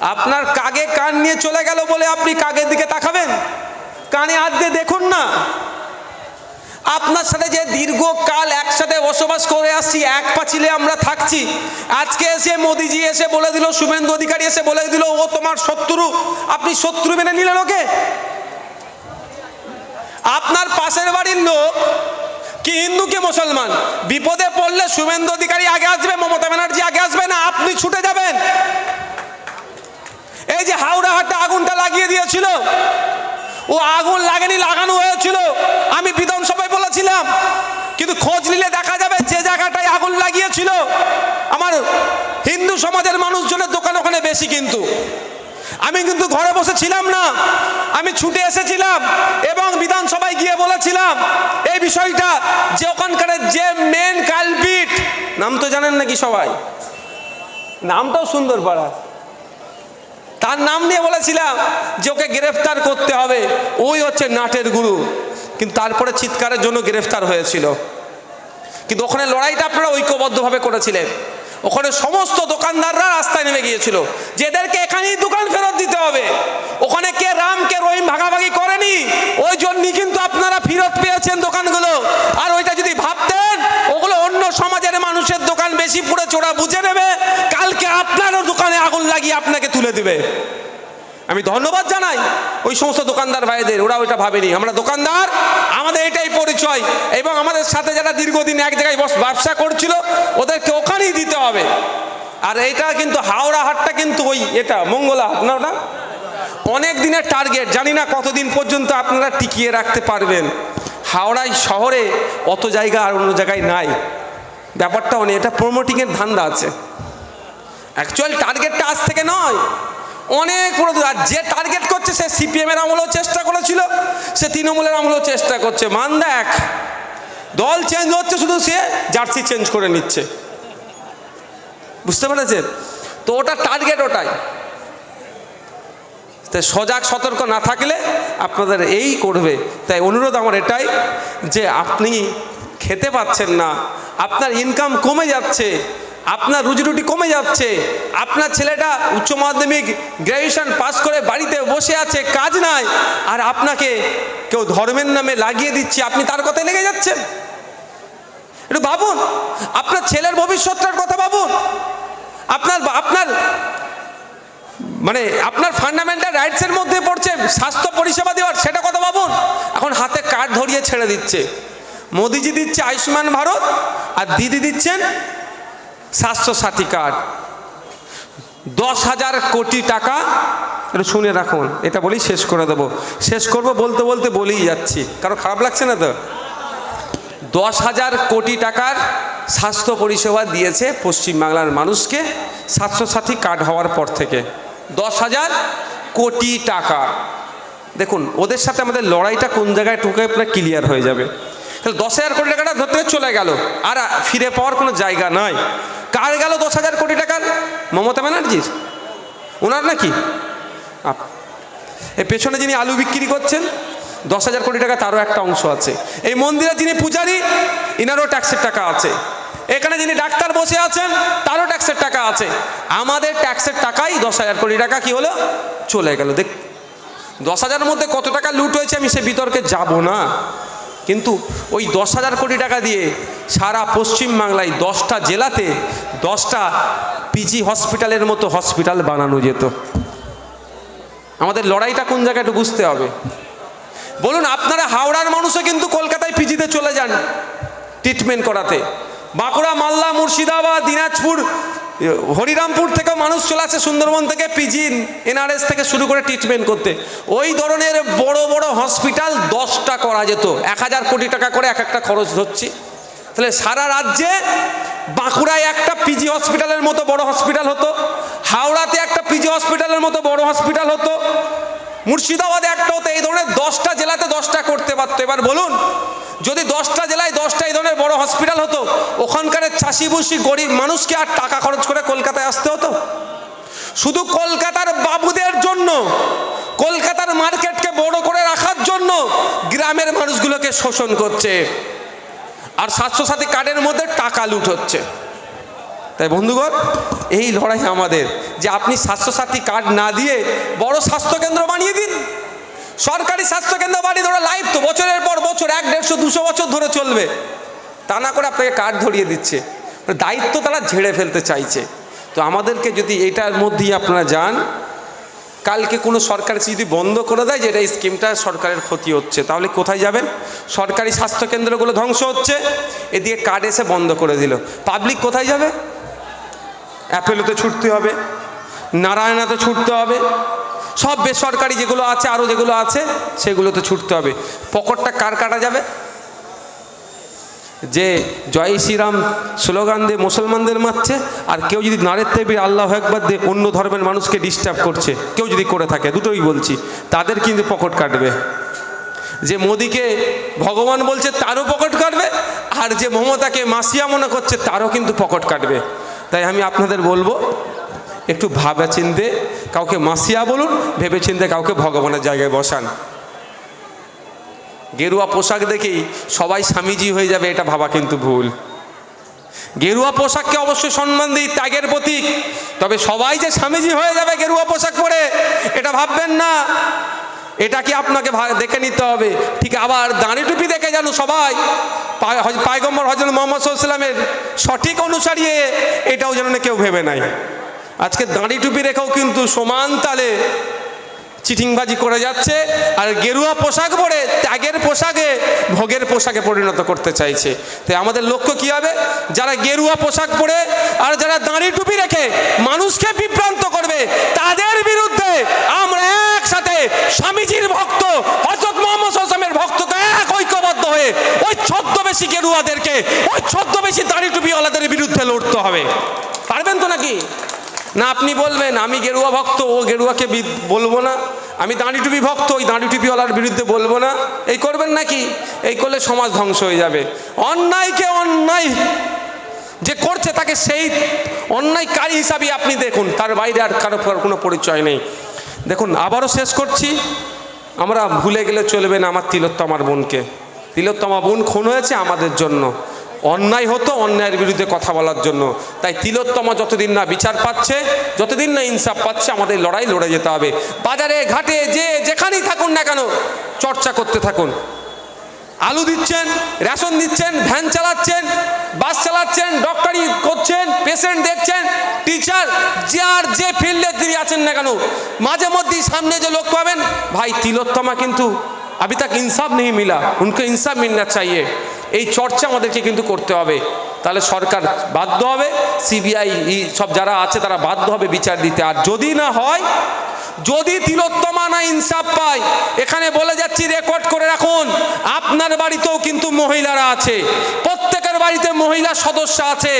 আপনার কাগে কান নিয়ে চলে গেল বলে আপনি কাগের দিকে তাকাবেন? কানে হাত দিয়ে দেখুন না। আপনার সাথে যে দীর্ঘকাল একসাথে বসবাস করে আসছি, এক পাঁচিলে আমরা থাকছি। আজকে এসে মোদিজি এসে বলে দিল, শুভেন্দু অধিকারী এসে বলে দিল, ও তোমার শত্রু, আপনি শত্রু মেনে নিলেন ওকে? আপনার পাশের বাড়ির লোক কি হিন্দু কে মুসলমান? বিপদে পড়লে শুভেন্দু অধিকারী আগে আসবে, মমতা ব্যানার্জি আগে আসবে না, আপনি ছুটে যাবেন। এই যে হাওড়া হাটে আগুনটা লাগিয়ে দিয়েছিল, ও আগুন লাগেনি, লাগানো হয়েছিল। আমি বিধানসভায় বলেছিলাম, কিন্তু খোঁজ নিলে দেখা যাবে যে জায়গাটায় আগুন লাগিয়েছিল, আমার হিন্দু সমাজের মানুষজনের দোকান ওখানে বেশি কিন্তু। আমি কিন্তু ঘরে বসে ছিলাম না, আমি ছুটে এসেছিলাম এবং বিধানসভায় গিয়ে বলেছিলাম, এই বিষয়টা যে ওখানকার যে মেন কালপিট নাম তো জানেন নাকি সবাই? নামটাও সুন্দর পাড়া তার নাম নিয়ে বলেছিলাম যে ওকে গ্রেফতার করতে হবে। ওই হচ্ছে নাটের গুরু। কিন্তু তারপরে চিৎকারের জন্য গ্রেফতার হয়েছিল। কিন্তু ওখানে লড়াইটা আপনারা ঐক্যবদ্ধভাবে করেছিলেন। ওখানে সমস্ত দোকানদাররা রাস্তায় নেমে গিয়েছিল। যে এদেরকে এখানেই দোকান ফেরত দিতে হবে। ওখানে কে রাম, কে রহিম ভাগাভাগি করেনি, ওই জন্যই কিন্তু আপনারা ফেরত পেয়েছেন দোকানগুলো। আর ওইটা যদি ভাবতেন, ওগুলো অন্য সমাজের মানুষের দোকান বেশি পুড়ে চোরা বুঝে নেবে। লাগিয়ে আপনাকে তুলে দিবে। আমি ধন্যবাদ জানাই ওই সমস্ত দোকানদার ভাইদের ওরা ওইটা ভাবেনি। আমরা দোকানদার, আমাদের এটাই পরিচয়। এবং আমাদের সাথে যারা দীর্ঘদিন এক জায়গায় বস, ব্যবসা করছিল, ওদেরকে ওখানেই দিতে হবে। আর এটা কিন্তু হাওড়া হাটটা কিন্তু ওই এটা, মঙ্গলা হাট, না ওটা? অনেক দিনের টার্গেট, জানি না কতদিন পর্যন্ত আপনারা টিকিয়ে রাখতে পারবেন। হাওড়ায় শহরে অত জায়গা আর অন্য জায়গায় নাই। ব্যাপারটা অনেক এটা প্রমোটিংয়ের ধান্দা আছে। অ্যাকচুয়াল টার্গেটটা আজ থেকে নয়। অনেক পুরো। আর যে টার্গেট করছে, সে সিপিএমের আমলেও চেষ্টা করেছিল, সে তৃণমূলের আমলেও চেষ্টা করছে। মান দেখ, দল চেঞ্জ হচ্ছে শুধু সে জার্সি চেঞ্জ করে নিচ্ছে। বুঝতে পেরেছেন? তো ওটা টার্গেট ওটাই। তাই সজাগ, সতর্ক না থাকলে আপনাদের এই করবে। তাই অনুরোধ আমার এটাই যে আপনি খেতে পাচ্ছেন না, আপনার ইনকাম কমে যাচ্ছে আপনার রুজি রুটি কমে যাচ্ছে, আপনার ছেলেটা উচ্চ মাধ্যমিক গ্র্যাজুয়েশন পাস করে বাড়িতে বসে আছে, কাজ নাই, আর আপনাকে কেউ ধর্মের নামে লাগিয়ে দিচ্ছে, আপনি তার কথায় লেগে যাচ্ছেন? একটু ভাবুন, আপনার ছেলের ভবিষ্যৎটার কথা ভাবুন। আপনার আপনার মানে আপনার ফান্ডামেন্টাল রাইটসের মধ্যে পড়ছে, স্বাস্থ্য পরিষেবা দেওয়ার, সেটা কথা ভাবুন। এখন হাতে কার্ড ধরিয়ে ছেড়ে দিচ্ছে। মোদিজি দিচ্ছে আয়ুষ্মান ভারত, আর দিদি দিচ্ছেন স্বাস্থ্য সাথী কার্ড। দশ হাজার কোটি টাকা একটু শুনে রাখুন, এটা বলেই শেষ করে দেবো। শেষ করব বলতে বলতে বলেই যাচ্ছি। কারও খারাপ লাগছে না তো? দশ হাজার কোটি টাকার স্বাস্থ্য পরিষেবা দিয়েছে পশ্চিমবাংলার মানুষকে স্বাস্থ্যসাথী কার্ড হওয়ার পর থেকে। দশ হাজার কোটি টাকা। দেখুন, ওদের সাথে আমাদের লড়াইটা কোন জায়গায় টুকে আপনার ক্লিয়ার হয়ে যাবে। তাহলে দশ হাজার কোটি টাকাটা ধরতে চলে গেল। আর ফিরে পাওয়ার কোনো জায়গা নয় কার গেল দশ হাজার কোটি টাকার? মমতা ব্যানার্জির। ওনার নাকি? এই পেছনে যিনি আলু বিক্রি করছেন, দশ হাজার কোটি টাকা তারও একটা অংশ আছে। এই মন্দিরে যিনি পূজারি, ইনারও ট্যাক্সের টাকা আছে। এখানে যিনি ডাক্তার বসে আছেন, তারও ট্যাক্সের টাকা আছে। আমাদের ট্যাক্সের টাকাই দশ হাজার কোটি টাকা কি হলো? চলে গেল। দেখ, দশ হাজারের মধ্যে কত টাকা লুট হয়েছে আমি সে বিতর্কে যাব না। কিন্তু ওই দশ হাজার কোটি টাকা দিয়ে সারা পশ্চিম বাংলায় দশটা জেলাতে দশটা পিজি হসপিটালের মতো হসপিটাল বানানো যেত। আমাদের লড়াইটা কোন জায়গায় একটু বুঝতে হবে। বলুন, আপনারা হাওড়ার মানুষও কিন্তু কলকাতায় পিজিতে চলে যান ট্রিটমেন্ট করাতে। বাঁকুড়া, মালদা, মুর্শিদাবাদ, দিনাজপুর হরিরামপুর থেকেও মানুষ চলে আসে সুন্দরবন থেকে পিজি এনআরএস থেকে শুরু করে ট্রিটমেন্ট করতে। ওই ধরনের বড় বড় হসপিটাল দশটা করা যেত। এক হাজার কোটি টাকা করে এক একটা খরচ ধরছি। তাহলে সারা রাজ্যে বাঁকুড়ায় একটা পিজি হসপিটালের মতো বড় হসপিটাল হতো, হাওড়াতে একটা পিজি হসপিটালের মতো বড় হসপিটাল হতো, মুর্শিদাবাদে একটা হতো, এই ধরনের দশটা জেলাতে দশটা করতে পারতো। এবার বলুন, যদি দশটা ধরনের বড় হসপিটাল হতো, ওখানকার চাষি বসি গরিব মানুষকে আর টাকা খরচ করে কলকাতায় আসতে হতো। শুধু কলকাতার বাবুদের জন্য, কলকাতার মার্কেটকে বড় করে রাখার জন্য গ্রামের মানুষগুলোকে শোষণ করছে। আর স্বাস্থ্যসাথী কার্ডের মধ্যে টাকা লুট হচ্ছে। তাই বন্ধুগণ, এই লড়াই আমাদের, যে আপনি স্বাস্থ্যসাথী কার্ড না দিয়ে বড় স্বাস্থ্যকেন্দ্র বানিয়ে দিন। সরকারি স্বাস্থ্যকেন্দ্র বানিয়ে ধরে লাইফ তো, বছরের পর বছর, এক, দেড়শো, দুশো বছর ধরে চলবে। তা না করে আপনাকে কার্ড ধরিয়ে দিচ্ছে। মানে দায়িত্ব তারা ঝেড়ে ফেলতে চাইছে। তো আমাদেরকে যদি এটার মধ্যেই আপনারা যান, কালকে কোনো সরকার যদি বন্ধ করে দেয় যে এটা স্কিমটা সরকারের ক্ষতি হচ্ছে, তাহলে কোথায় যাবেন? সরকারি স্বাস্থ্যকেন্দ্রগুলো ধ্বংস হচ্ছে, এদিকে কার্ড এসে বন্ধ করে দিল। পাবলিক কোথায় যাবে? অ্যাপেলোতে ছুটতে হবে নারায়ণাতে ছুটতে হবে, সব বেসরকারি যেগুলো আছে, আরও যেগুলো আছে সেগুলোতে ছুটতে হবে। পকেটটা কার কাটা যাবে? যে জয় শ্রীরাম স্লোগান দিয়ে মুসলমানদের মারছে, আর কেউ যদি নারের তেবি আল্লাহ একবার দিয়ে অন্য ধর্মের মানুষকে ডিস্টার্ব করছে, কেউ যদি করে থাকে, দুটোই বলছি, তাদের কিন্তু পকেট কাটবে। যে মোদিকে ভগবান বলছে তারও পকেট কাটবে, আর যে মমতাকে মাসিয়া মনে করছে তারও কিন্তু পকেট কাটবে। তাই আমি আপনাদের বলব, একটু ভাবে চিনতে কাউকে মাসিয়া বলুন ভেবে চিনতে কাউকে ভগবানের জায়গায় বসান। গেরুয়া পোশাক দেখেই সবাই স্বামীজি হয়ে যাবে, এটা ভাবা কিন্তু ভুল। গেরুয়া পোশাককে অবশ্যই সম্মান দিই ত্যাগের প্রতীক, তবে সবাই যে স্বামীজি হয়ে যাবে গেরুয়া পোশাক পরে, এটা ভাববেন না। এটা কি আপনাকে দেখে নিতে হবে? ঠিক আবার দাঁড়ি টুপি দেখে যেন সবাই পায়গম্বর হজরত মোহাম্মদ সাল্লামের সঠিক অনুসারী এটাও যেন কেউ ভেবে নাই। আজকে দাঁড়ি টুপি রেখেও কিন্তু সমান তালে চিটিংবাজি করে যাচ্ছে আর গেরুয়া পোশাক পরে ত্যাগের পোশাকে, ভোগের পোশাকে পরিণত করতে চাইছে। তাই আমাদের লক্ষ্য কী হবে? যারা গেরুয়া পোশাক পরে আর যারা দাঁড়ি টুপি রেখে মানুষকে বিভ্রান্ত করবে, তাদের বিরুদ্ধে আমরা একসাথে স্বামীজির ভক্ত হজরত মোহাম্মদ হোসামের ভক্তকে এক ঐক্যবদ্ধ হয়ে ওই ছদ্মবেশী গেরুয়াদেরকে, ওই ছদ্মবেশী দাঁড়ি টুপিওয়ালাদের বিরুদ্ধে লড়তে হবে। পারবেন তো নাকি? না, আপনি বলবেন, আমি গেরুয়া ভক্ত, ও গেরুয়াকে বলব না। আমি দাঁড়ি টুপি ভক্ত, ওই দাঁড়ি টুপিওয়ালার বিরুদ্ধে বলব না। এই করবেন নাকি? এই করলে সমাজ ধ্বংস হয়ে যাবে। অন্যায়কে অন্যায় যে করছে তাকে সেই অন্যায়কারী হিসাবে আপনি দেখুন। তার বাইরে আর কারও কোনো পরিচয় নেই। দেখুন, আবারও শেষ করছি। আমরা ভুলে গেলে চলবে না আমার তিলোত্তমার বোনকে। তিলোত্তমা বোন খুন হয়েছে আমাদের জন্য। অন্যায় হতো অন্যায়ের বিরুদ্ধে কথা বলার জন্য তাই তিলোত্তমা যতদিন না বিচার পাচ্ছে যতদিন না ইনসাফ পাচ্ছে আমাদের লড়াই লড়ে যেতে হবে বাজারে ঘাটে যে যেখানেই থাকুন না কেন চর্চা করতে থাকুন আলু দিচ্ছেন রেশন দিচ্ছেন ভ্যান চালাচ্ছেন বাস চালাচ্ছেন ডক্টরি করছেন পেশেন্ট দেখছেন টিচার যে আর যে ফিল্ডে তিনি আছেন না কেন মাঝে মধ্যেই সামনে যে লোক পাবেন ভাই তিলোত্তমা কিন্তু अभी तक इंसाफ नहीं मिला उनको इंसाफ मिलना चाहिए এই চর্চা আমাদেরকে কিন্তু করতে হবে। তাহলে সরকার বাধ্য হবে, সিবিআই সব যারা আছে তারা বাধ্য হবে বিচার দিতে। আর যদি না হয়, যদি তিলোত্তমা না ইনসাফ পায়, এখানে বলে যাচ্ছি রেকর্ড করে রাখুন, আপনার বাড়িতেও কিন্তু মহিলারা আছে। প্রত্যেকের বাড়িতে মহিলা সদস্য আছে।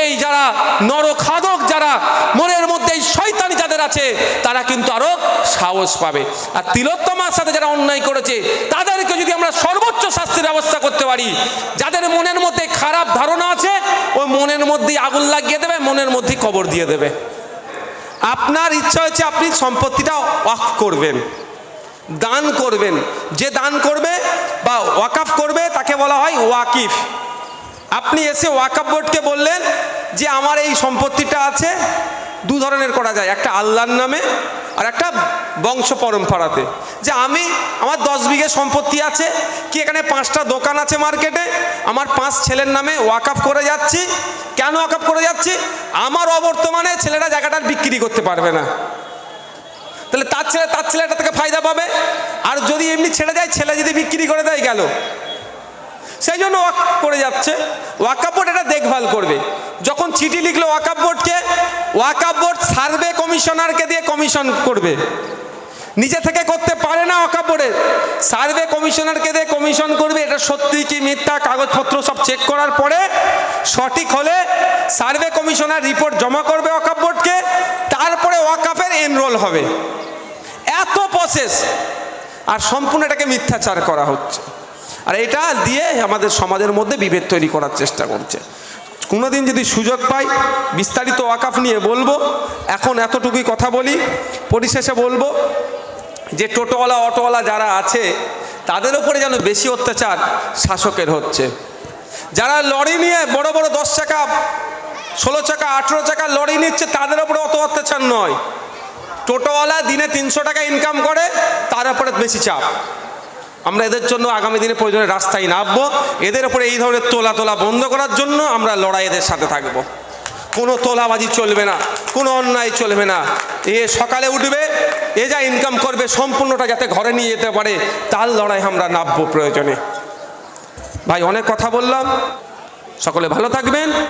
এই যারা নরখাদক, যারা মনের মধ্যে এই শয়তানি যাদের আছে, তারা কিন্তু আরও সাহস পাবে। আর তিলোত্তমার সাথে যারা অন্যায় করেছে তাদেরকে যদি আমরা সর্বোচ্চ শাস্তির ব্যবস্থা করতে পারি, যাদের মনের মধ্যে খারাপ ধারণা আছে, ওই মনের মধ্যেই আগুন লাগিয়ে দেবে, মনের মধ্যেই কবর দিয়ে দেবে। আপনার ইচ্ছা হচ্ছে আপনি সম্পত্তিটা ওয়াক করবেন, দান করবেন। যে দান করবে বা ওয়াকাফ করবে, তাকে বলা হয় ওয়াকিফ। আপনি এসে ওয়াকাফ বোর্ডকে বললেন যে, আমার এই সম্পত্তিটা আছে। দু ধরনের করা যায়। একটা আল্লাহর নামে আর একটা বংশ পরম্পরাতে, যে আমি, আমার দশ বিঘে সম্পত্তি আছে, কি এখানে পাঁচটা দোকান আছে মার্কেটে? আমার পাঁচ ছেলের নামে ওয়াকাফ করে যাচ্ছি। কেন ওয়াকাফ করে যাচ্ছি? আমার অবর্তমানে ছেলেরা জায়গাটা বিক্রি করতে পারবে না। তাহলে তার ছেলে, তার ছেলেটা থেকে ফায়দা পাবে? আর যদি এমনি ছেড়ে যায় ছেলে যদি বিক্রি করে দেয় গেল। সেই জন্য ওয়াক করে যাচ্ছে। ওয়াকাপ বোর্ড এটা দেখভাল করবে। যখন চিঠি লিখলো ওয়াকাপ বোর্ডকে ওয়াকাপ বোর্ড সার্ভে কমিশনারকে দিয়ে কমিশন করবে। নিজে থেকে করতে পারে না ওয়াকাপ বোর্ডের সার্ভে কমিশনারকে দিয়ে কমিশন করবে, এটা সত্যি কি মিথ্যা? কাগজপত্র সব চেক করার পরে সঠিক হলে সার্ভে কমিশনার রিপোর্ট জমা করবে ওয়াকাপ বোর্ডকে, তারপরে ওয়াকাফের এনরোল হবে। এত প্রসেস আর সম্পূর্ণ এটাকে মিথ্যাচার করা হচ্ছে। আর এটা দিয়ে আমাদের সমাজের মধ্যে বিভেদ তৈরি করার চেষ্টা করছে। কোনোদিন যদি সুযোগ পাই, বিস্তারিত ওয়াকাফ নিয়ে বলব। এখন এতটুকুই কথা বলি। পরিশেষে বলব যে টোটোওয়ালা, অটোওয়ালা যারা আছে, তাদের ওপরে যেন বেশি অত্যাচার শাসকের হচ্ছে। যারা লরি নিয়ে বড় বড় দশ চাকা, ষোলো চাকা, আঠেরো চাকা লরি নিচ্ছে, তাদের ওপরে অত অত্যাচার নয়। টোটোওয়ালা দিনে তিনশো টাকা ইনকাম করে, তার উপরে বেশি চাপ। আমরা এদের জন্য আগামী দিনে প্রয়োজনে রাস্তায় নামবো। এদের উপরে এই ধরনের তোলা তোলা বন্ধ করার জন্য আমরা লড়াই এদের সাথে থাকব। কোনো তোলাবাজি চলবে না, কোনো অন্যায় চলবে না। এ সকালে উঠবে, এ যা ইনকাম করবে, সম্পূর্ণটা যাতে ঘরে নিয়ে যেতে পারে, তার লড়াই আমরা নামবো প্রয়োজনে। ভাই, অনেক কথা বললাম। সকলে ভালো থাকবেন।